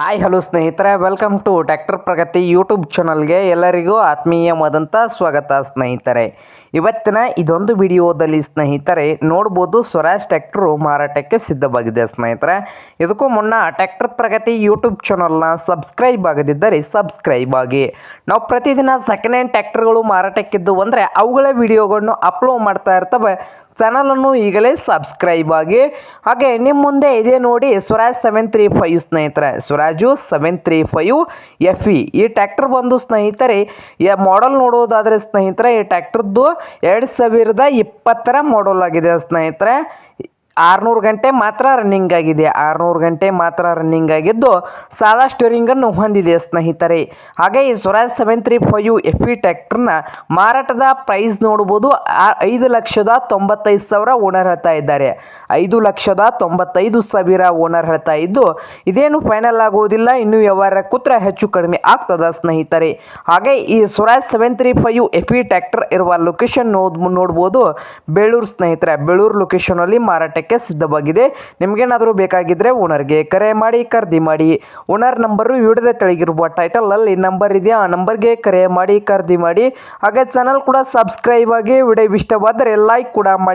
Hi, hello ಸ್ನೇಹಿತರೆ. Welcome to tractor Pragati YouTube ಚಾನಲ್ಗೆ ಎಲ್ಲರಿಗೂ ಆತ್ಮೀಯವಾದಂಥ ಸ್ವಾಗತ ಸ್ನೇಹಿತರೆ. ಇವತ್ತಿನ ಇದೊಂದು ವಿಡಿಯೋದಲ್ಲಿ ಸ್ನೇಹಿತರೆ, ನೋಡ್ಬೋದು ಸ್ವರಾಜ್ ಟ್ಯಾಕ್ಟ್ರು ಮಾರಾಟಕ್ಕೆ ಸಿದ್ಧವಾಗಿದೆ ಸ್ನೇಹಿತರೆ. ಇದಕ್ಕೂ ಮುನ್ನ ಟ್ಯಾಕ್ಟರ್ ಪ್ರಗತಿ ಯೂಟ್ಯೂಬ್ ಚಾನಲ್ನ ಸಬ್ಸ್ಕ್ರೈಬ್ ಆಗದಿದ್ದರೆ ಸಬ್ಸ್ಕ್ರೈಬ್ ಆಗಿ. ನಾವು ಪ್ರತಿದಿನ ಸೆಕೆಂಡ್ ಹ್ಯಾಂಡ್ ಟ್ಯಾಕ್ಟರ್ಗಳು ಮಾರಾಟಕ್ಕಿದ್ದು ಅಂದರೆ ಅವುಗಳ ವಿಡಿಯೋಗಳನ್ನು ಅಪ್ಲೋಡ್ ಮಾಡ್ತಾ ಇರ್ತವೆ. ಚಾನಲನ್ನು ಈಗಲೇ ಸಬ್ಸ್ಕ್ರೈಬ್ ಆಗಿ. ಹಾಗೆ ನಿಮ್ಮ ಮುಂದೆ ಇದೆ ನೋಡಿ ಸ್ವರಾಜ್ ಸೆವೆನ್ ತ್ರೀ ಫೈವ್ ಸ್ನೇಹಿತರೆ. Swaraj seven three five F E ಈ ಟ್ಯಾಕ್ಟರ್ ಬಂದು ಸ್ನೇಹಿತರೆ ಮಾಡಲ್ ನೋಡೋದಾದರೆ ಸ್ನೇಹಿತರೆ, ಈ ಟ್ಯಾಕ್ಟರ್ದು ಎರಡು ಸಾವಿರದ ಇಪ್ಪತ್ತರ ಮಾಡಲ್ ಆಗಿದೆ ಸ್ನೇಹಿತರೆ. ಆರುನೂರು ಗಂಟೆ ಮಾತ್ರ ರನ್ನಿಂಗ್ ಆಗಿದೆ. ಆರುನೂರು ಗಂಟೆ ಮಾತ್ರ ರನ್ನಿಂಗ್ ಆಗಿದ್ದು ಸಾದಾ ಸ್ಟೋರಿಂಗನ್ನು ಹೊಂದಿದೆ ಸ್ನೇಹಿತರೆ. ಹಾಗೆ ಈ Swaraj seven three five F E ಟ್ಯಾಕ್ಟರ್ನ ಮಾರಾಟದ ಪ್ರೈಸ್ ನೋಡ್ಬೋದು ಐದು ಲಕ್ಷದ ತೊಂಬತ್ತೈದು ಸಾವಿರ ಓನರ್ ಹೇಳ್ತಾ ಇದ್ದಾರೆ. ಐದು ಲಕ್ಷದ ತೊಂಬತ್ತೈದು ಸಾವಿರ ಓನರ್ ಹೇಳ್ತಾ ಇದ್ದು, ಇದೇನು ಫೈನಲ್ ಆಗುವುದಿಲ್ಲ ಇನ್ನೂ ವ್ಯವಹಾರ ಕೂತ್ರೆ ಹೆಚ್ಚು ಕಡಿಮೆ ಆಗ್ತದ ಸ್ನೇಹಿತರೆ. ಹಾಗೆ ಈ Swaraj seven three five F E tractor ಇರುವ ಲೊಕೇಶನ್ ನೋಡ್, ನೋಡ್ಬೋದು. ಬೇಳೂರು ಸ್ನೇಹಿತರೆ, ಬೇಳೂರು ಲೊಕೇಶನಲ್ಲಿ ಮಾರಾಟಕ್ಕೆ ಸಿದ್ಧವಾಗಿದೆ. ನಿಮಗೇನಾದರೂ ಬೇಕಾಗಿದ್ದರೆ ಓನರ್ಗೆ ಕರೆ ಮಾಡಿ, ಖರೀದಿ ಮಾಡಿ. ಓನರ್ ನಂಬರು ವಿಡಿಯೋದ ತೆಳಗಿರುವ ಟೈಟಲಲ್ಲಿ ನಂಬರ್ ಇದೆ. ಆ ನಂಬರ್ಗೆ ಕರೆ ಮಾಡಿ, ಖರೀದಿ ಮಾಡಿ. ಹಾಗೆ ಚಾನಲ್ ಕೂಡ ಸಬ್ಸ್ಕ್ರೈಬ್ ಆಗಿ, ವಿಡಿಯೋ ಇಷ್ಟವಾದರೆ ಲೈಕ್ ಕೂಡ ಮಾಡಿ.